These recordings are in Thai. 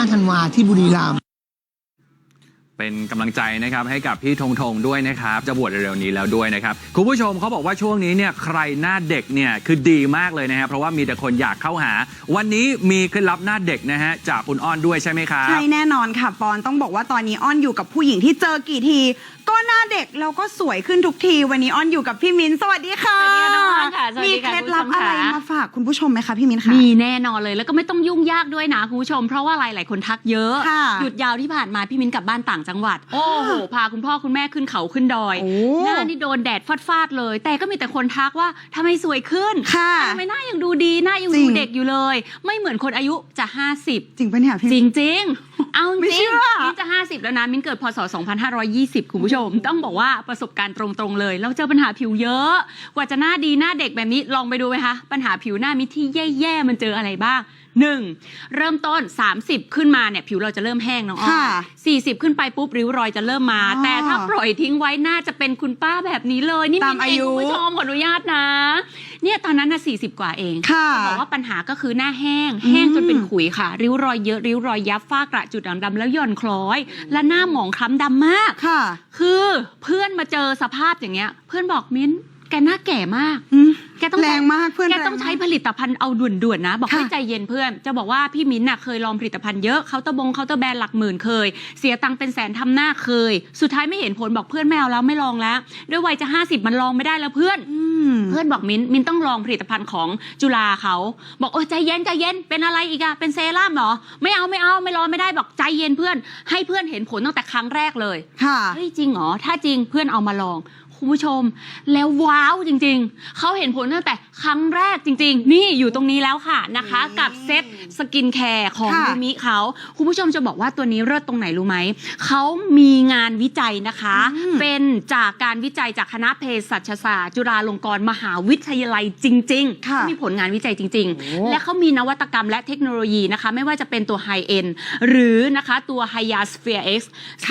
5 ธันวาที่บุรีรัมย์ เป็นกำลังใจนะครับให้กับพี่ธงธงด้วยนะครับ จะบวชเร็วๆนี้แล้วด้วยนะครับ คุณผู้ชมเขาบอกว่าช่วงนี้เนี่ยใครหน้าเด็กเนี่ยคือดีมากเลยนะครับเพราะว่ามีแต่คนอยากเข้าหา วันนี้มีเคล็ดลับหน้าเด็กนะฮะจากคุณอ้อนด้วยใช่ไหมครับ ใช่แน่นอนค่ะปอนต้องบอกว่าตอนนี้อ้อนอยู่กับผู้หญิงที่เจอกี่ที ก็หน้าเด็กแล้วก็สวยขึ้นทุกที วันนี้อ้อนอยู่กับพี่มิ้นสวัสดีค่ะสวัสดีค่ะน้องอ้อนค่ะสวัสมีดีเคค่ะล็ดลับคุณผู้อะชมไรค่ะ มาฝากคุณผู้ชมไหมคะพี่มิ้นคะ มีแน่นอนเลยแล้วก็ไม่ต้องยุ่งยากด้วยนะคุณผู้ชม เพราะว่าอะไรหลายคนทักเยอะ ค่ะหยุดยาวที่ผ่านมาพี่มิ้นกลับบ้านต่างจังหวัดโอ้โห พาคุณพ่อคุณแม่ขึ้นเขาขึ้นดอยโอ้หน้านี่โดนแดดฟาดๆเลย แต่ก็มีแต่คนทักว่าทำไมสวยขึ้นค่ะทำไมหน้ายังดูดี หน้ายังจริดูงเด็กอยู่เลย ไม่เหมือนคนอายุจะ 50 จริงปะเนี่ยพี่จริงๆเอาจไม่ริเชื่งอมิ้นจะ 50 แล้วนะ มิ้นเกิดพศ 2520 คุณผู้ชม ต้องบอกว่าประสบการณ์ตรงๆเลย เราเจอปัญหาผิวเยอะ กว่าจะหน้าดีหน้าเด็กแบบนี้ลองไปดูไหมคะ ปัญหาผิวหน้ามิที่แย่ๆมันเจออะไรบ้าง 1. เริ่มต้น 30 ขึ้นมาเนี่ยผิวเราจะเริ่มแห้งน้องอ้อค่ะ40 ขึ้นไปปุ๊บริ้วรอยจะเริ่มมา อ๋อแต่ถ้าปล่อยทิ้งไว้น่าจะเป็นคุณป้าแบบนี้เลย นี่ตามมิ้นเองอายุ คุณผู้ชมขออนุญาตนะ เนี่ยตอนนั้นน่ะ40 กว่าเอง ค่ะจะบอกว่าปัญหาก็คือหน้าแห้งอืมแห้งจนเป็นขุยค่ะ ริ้วรอยเยอะ ริ้วรอยยับฝ้ากระจุดด่างดำแล้วหย่อนคล้อย และหน้าหมองคล้ำดำมาก ค่ะ คือเพื่อนมาเจอสภาพอย่างเงี้ย เพื่อนบอกมิ้น แกหน้าแก่มาก อืม แกต้องแรงมากเพื่อนแกต้องแรงมากใช้ผลิตภัณฑ์เอาด่วนๆนะ บอกให้ค่ะใจเย็นเพื่อน จะบอกว่าพี่มิ้นท์น่ะเคยลองผลิตภัณฑ์เยอะเขาน์เตะบงเขาน์เตะแบรนด์หลักหมื่นเคย เสียตังค์เป็นแสนทำหน้าเคย สุดท้ายไม่เห็นผลบอกเพื่อนไม่เอาแล้วไม่ลองแล้ว ด้วยวัยจะ 50 มันลองไม่ได้แล้วเพื่อนอืมเพื่อนบอกมิ้นท์มิ้นท์ต้องลองผลิตภัณฑ์ของจุฬาเขาบอกโอ้ยใจเย็นใจเย็นเป็นอะไรอีกอะเป็นเซรั่มเหรอไม่เอาไม่เอาไม่รอไม่ได้บอกใจเย็นเพื่อน ให้เพื่อนเห็นผลตั้งแต่ครั้งแรกเลยค่ะ เฮ้ยจริงเหรอถ้าจริงเพื่อนเอามาลอง คุณผู้ชม แล้วว้าวจริงๆ เขาเห็นผลตั้งแต่ครั้งแรกจริง ๆ นี่อยู่ตรงนี้แล้วค่ะนะคะนี่กับเซ็ตสกินแคร์ของค่ะ ยูมิเขา คุณผู้ชมจะบอกว่าตัวนี้เลิศตรงไหนรู้ไหม เขามีงานวิจัยนะคะ อืม เป็นจากการวิจัยจากคณะเภสัชศาสตร์ จุฬาลงกรณ์มหาวิทยาลัยจริงๆค่ะเขามีผลงานวิจัยจริง โอ้ ๆ และเขามีนวัตกรรมและเทคโนโลยีนะคะ ไม่ว่าจะเป็นตัว High End หรือนะคะตัว h y a Sphere X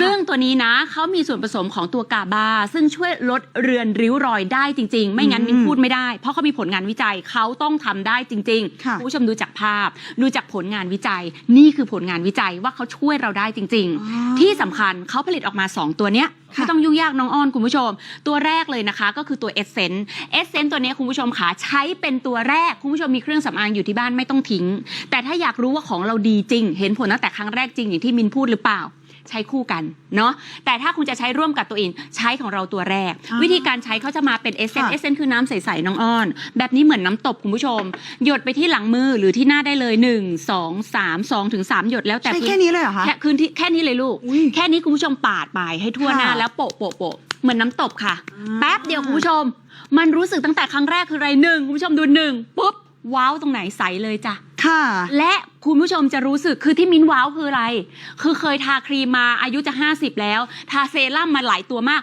ซึ่งตัวนี้นะเขามีส่วนผสมของตัวกาบา ซึ่งช่วยลดเรือนริ้วรอยได้จริง ๆ ไม่งั้นอืมมินพูดไม่ได้ เพราะเขามีผลงานวิจัยเขาต้องทำได้จริงค่ะๆคุณผู้ชมดูจากภาพ ดูจากผลงานวิจัย นี่คือผลงานวิจัยว่าเขาช่วยเราได้จริงอ๋อๆที่สำคัญเขาผลิตออกมา 2 ตัวเนี้ยค่ะไม่ต้องยุ่งยากน้องอ้อนคุณผู้ชม ตัวแรกเลยนะคะ ก็คือตัวเอเซนต์เอเซนต์ตัวเนี้ยคุณผู้ชมขาใช้เป็นตัวแรก คุณผู้ชมมีเครื่องสำอางอยู่ที่บ้านไม่ต้องทิ้ง แต่ถ้าอยากรู้ว่าของเราดีจริง เห็นผลตั้งแต่ครั้งแรกจริงอย่างที่มินพูดหรือเปล่า ใช้คู่กันเนาะแต่ถ้าคุณจะใช้ร่วมกับตัวเองใช้ของเราตัวแรกอ่าวิธีการใช้เขาจะมาเป็นเอเซนต์ค่ะเอเซนต์คือน้ำใสๆน้องอ้อน แบบนี้เหมือนน้ำตบคุณผู้ชม หยดไปที่หลังมือหรือที่หน้าได้เลย 1 2 3 2ถึง3หยดแล้วแต่ใช้พื้แค่นี้เลยเหรอคะแค่คืนที่แค่นี้เลยลูกอุ๊ยแค่นี้คุณผู้ชมปาดไปให้ทั่วหน้าค่ะแล้วโปะโปะโปะเหมือนน้ำตบค่ะอ่าแป๊บเดียวคุณผู้ชม มันรู้สึกตั้งแต่ครั้งแรกคืออะไรหนึ่งคุณผู้ชมดูหนึ่งปุ๊บว้าวตรงไหนใสเลยจ้ะ ค่ะ และคุณผู้ชมจะรู้สึกคือที่มิ้นว้าวคืออะไร คือเคยทาครีมมาอายุจะ 50 แล้ว ทาเซรั่มมาหลายตัวมาก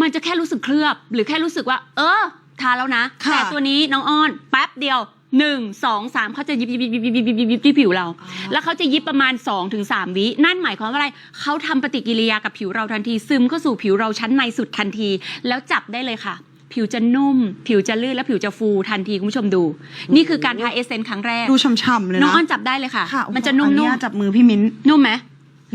มันจะแค่รู้สึกเคลือบ หรือแค่รู้สึกว่า เออ ทาแล้วนะ ค่ะแต่ตัวนี้น้องอ้อนแป๊บเดียวหนึ่งสองสามเขาจะยิบยิบยิบยิบยิบยิบยิบยิบที่ผิวเรา แล้วเขาจะยิบประมาณ2-3ถึงวินั่นหมายความว่าอะไรเขาทำปฏิกิริยากับผิวเราทันที ซึมเข้าสู่ผิวเราชั้นในสุดทันที แล้วจับได้เลยค่ะ ผิวจะนุ่ม ผิวจะลื่นและผิวจะฟูทันทีคุณผู้ชมดู นี่คือการทาเอเซนครั้งแรก ดูช่ำๆเลยน้องนะอ้อนจับได้เลยค่ะ ค่ะมันจะนุ่ขออมญาตจับมือพี่มิ้นๆนุ่มไหม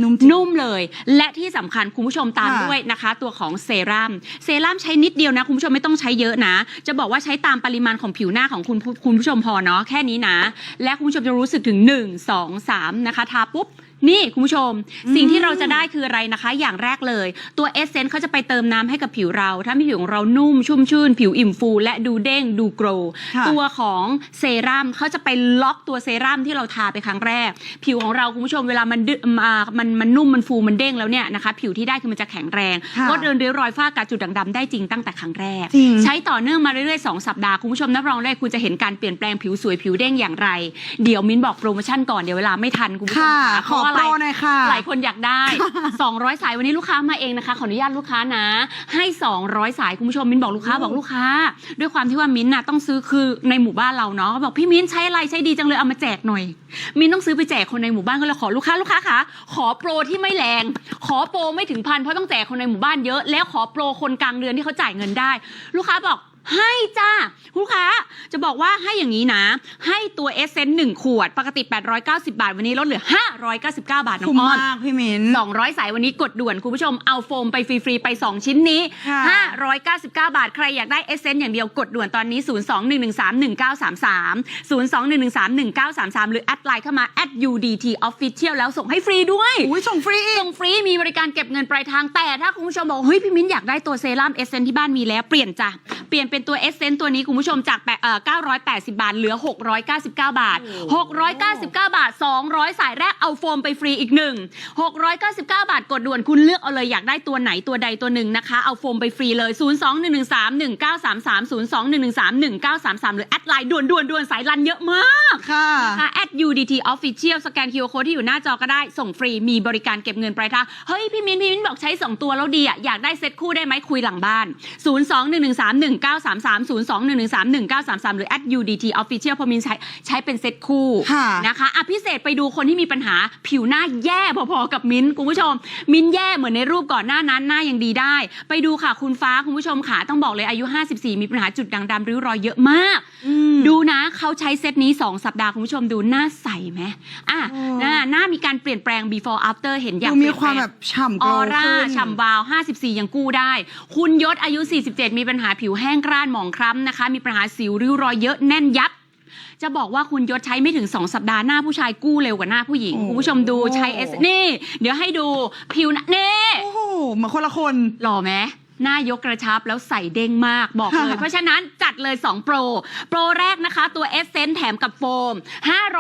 นุ่มจริง นุ่มเลย และที่สำคัญคุณผู้ชมตามค่ะด้วยนะคะ ตัวของเซรั่มเซรั่มใช้นิดเดียวนะ คุณผู้ชมไม่ต้องใช้เยอะนะ จะบอกว่าใช้ตามปริมาณของผิวหน้าของคุณผู้คุณผู้ชมพอเนาะแค่นี้นะ และคุณผู้ชมจะรู้สึกถึง 1 2 3 นะคะ ทาปุ๊บ นี่คุณผู้ชมอืมสิ่งที่เราจะได้คืออะไรนะคะ อย่างแรกเลย ตัวเอสเซนต์เขาจะไปเติมน้ำให้กับผิวเราทำให้ผิวของเรานุ่มชุ่มชื่น ผิวอิ่มฟู และดูเด้งดูโกรว์ค่ะตัวของเซรั่มเขาจะไปล็อกตัวเซรั่มที่เราทาไปครั้งแรก ผิวของเราคุณผู้ชมเวลามันดึมามันมันนุ่มมันฟูมันเด้งแล้วเนี่ยนะคะ ผิวที่ได้คือมันจะแข็งแรงค่ะ ลดเดินริ้วรอยฝ้ากระจุดด่างดำได้จริงตั้งแต่ครั้งแรก จริง ใช้ต่อเนื่องมาเรื่อยๆ 2 สัปดาห์ คุณผู้ชมรับรองได้คุณจะเห็นการเปลี่ยนแปลงผิวสวยผิวเด้งอย่างไร เดี๋ยวมิ้นบอกโปรโมชั่นก่อนเดี๋ยวเวลาไม่ทันคุณผู้ชมค่ะค่ะขอเพราะโปอะไรรหน่อยค่ะ หลายคนอยากได้ 200 สายวันนี้ลูกค้ามาเองนะคะ ขออนุญาตลูกค้านะ ให้ 200 สายคุณผู้ชมมิ้นบอกลูกค้าบอกลูกค้า ด้วยความที่ว่ามิ้นน่ะต้องซื้อคือในหมู่บ้านเราเนาะบอกพี่มิ้นใช้อะไรใช้ดีจังเลยเอามาแจกหน่อย มิ้นต้องซื้อไปแจกคนในหมู่บ้านก็เลยขอลูกค้าลูกค้าคะขอโปรที่ไม่แรง ขอโปรไม่ถึงพันเพราะต้องแจกคนในหมู่บ้านเยอะ แล้วขอโปรคนกลางเดือนที่เขาจ่ายเงินได้ ลูกค้าบอก ให้จ้าคุณลูกค้าจะบอกว่าให้อย่างนี้นะ ให้ตัวเอเซนต์หนึ่งขวด ปกติ 890 บาท วันนี้ลดเหลือ 599 บาทน้อคุ้มงอ้อนมากพี่มิ้น200 สายวันนี้กดด่วนคุณผู้ชมเอาโฟมไปฟรี ๆ ไป 2 ชิ้นนี้ ค่ะ 599 บาท ใครอยากได้เอเซนต์อย่างเดียวกดด่วนตอนนี้ 02-113-1933 02-113-1933 หรือแอดไลน์เข้ามา @udt official แล้วส่งให้ฟรีด้วย อุ้ยส่งฟรีอีก ส่งฟรีมีบริการเก็บเงินปลายทางแต่ถ้าคุณผู้ชมบอกเฮ้ยพี่มิ้นอยากได้ตัวเซรั่มเอเซนที่บ้านมีแล้วเปลี่ยนจ้ะเปลี่ยนเป็นตัวเอเซนตัวนี้คุณผู้ชมจากแปดเอ่อ980 บาท เหลือ 699 บาท 699 บาท 200 สายแรกเอาโฟมไปฟรีอีกหนึ่ง699 บาทกดด่วนคุณเลือกเอาเลยอยากได้ตัวไหนตัวใดตัวหนึ่งนะคะ เอาโฟมไปฟรีเลย 02-113-1933 02-113-1933 หรือแอดไลน์ด่วนด่วนด่วนสายรันเยอะมากค่ะ นะคะ at UDT Official สแกน QR Code ที่อยู่หน้าจอก็ได้ส่งฟรีมีบริการเก็บเงินปลายทางเฮ้ยพี่มิ้นพี่มิ้นบอกใช้ 2 ตัวแล้วดีอะอยากได้เซ็ตคู่ได้ไหมคุยหลังบ้าน 02-113-1933 02-113-1933 หรือ at UDT Official พอมินใช้ใช้เป็นเซ็ตคู่ค่ะนะคะอะพิเศษไปดูคนที่มีปัญหาผิวหน้าแย่พอๆกับมิ้นคุณผู้ชม มิ้นแย่เหมือนในรูปก่อนหน้านั้นหน้ายังดีได้ ไปดูค่ะคุณฟ้าคุณผู้ชมค่ะต้องบอกเลยอายุ 54 มีปัญหาจุดด่างดำริ้วรอยเยอะมากอืมดูนะเขาใช้เซตนี้ 2 สัปดาห์คุณผู้ชมดูหน้าใสไหมอะโอ้หน้าหน้ามีการเปลี่ยนแปลง before after เห็นอย่างดูมีเปลี่ยนความปลงแบบฉ่ำอโกลอว์ร่าขึ้นฉ่ำวาว 54 ยังกู้ได้ คุณยศอายุ 47 มีปัญหาผิวแห้งกร้านหมองคล้ำนะคะ มีปัญหาสิวริ้วรอยเยอะแน่นยับ จะบอกว่าคุณยศใช้ไม่ถึง 2 สัปดาห์หน้าผู้ชายกู้เร็วกว่าหน้าผู้หญิง โอ้ คุณผู้ชมดูใช้เอสนี่ เดี๋ยวให้ดูผิวหน้านี่โอ้โหเหมือนคนละคน หล่อไหมหน้ายกกระชับแล้วใส่เด้งมากบอกเลยค่ะเพราะฉะนั้น จัดเลย 2 โปร โปรแรกนะคะ ตัวเอสเซนแถมกับโฟม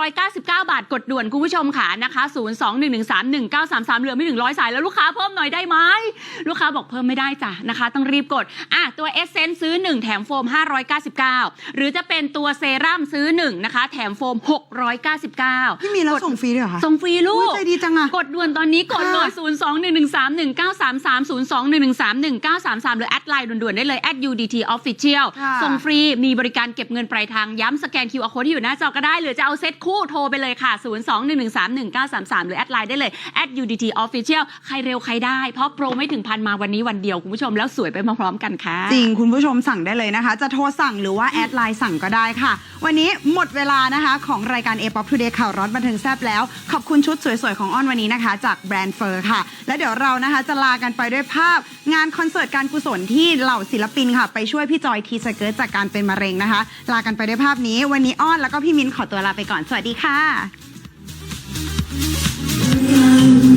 599 บาทกดด่วนคุณผู้ชมค่ะนะคะ 02-113-1933 เหลือไม่ถึงร้อยสายแล้วลูกค้าเพิ่มหน่อยได้ไหมลูกค้าบอกเพิ่มไม่ได้จ้ะนะคะ ต้องรีบกดอะตัวเอสเซนซื้อ 1 แถมโฟม 599 หรือจะเป็นตัวเซรั่มซื้อ 1 นะคะ แถมโฟม 699พี่มีแล้วส่งฟรีด้วยเหรอคะส่งฟรีลูอุ๊กยใจดีจังอะกดด่วนตอนนี้กดเลยค่ะ0 2 1 1 3 1 9 3 3 0 2 1 1 3 1 9 3 3 หรือแอดไลน์ด่วนๆได้เลย at UDT Official ค่ะส่งฟรี มีบริการเก็บเงินปลายทางย้ำสแกน QR Code ที่อยู่หน้าจอก็ได้ หรือจะเอาเซ็ตคู่โทรไปเลยค่ะ 0 2 1 1 3 1 9 3 3 หรือแอดไลน์ได้เลย at UDT Official ใครเร็วใครได้ เพราะโปรไม่ถึงพันมาวันนี้วันเดียว คุณผู้ชมแล้วสวยไปพร้อมๆกันค่ะ จริงคุณผู้ชมสั่งได้เลยนะคะ จะโทรสั่งหรือว่าแอดไลน์สั่งก็ได้ค่ะ วันนี้หมดเวลานะคะของรายการ A Pop Today ข่าวร้อนบันเทิงแซบแล้ว ขอบคุณชุดสวยๆของอ้อนวันนี้นะคะ จากแบรนด์เฟอร์ค่ะ และเดี๋ยวเรานะคะจะลากันไปด้วยภาพ งานคอนเสิร์ตการกุศลที่เหล่าศิลปินค่ะ ไปช่วยพี่จอยทีสเกิร์ตจากการเป็นมะเร็งนะคะ ลากันไปด้วยภาพนี้ วันนี้อ้อนแล้วก็พี่มิ้นขอตัวลาไปก่อน สวัสดีค่ะ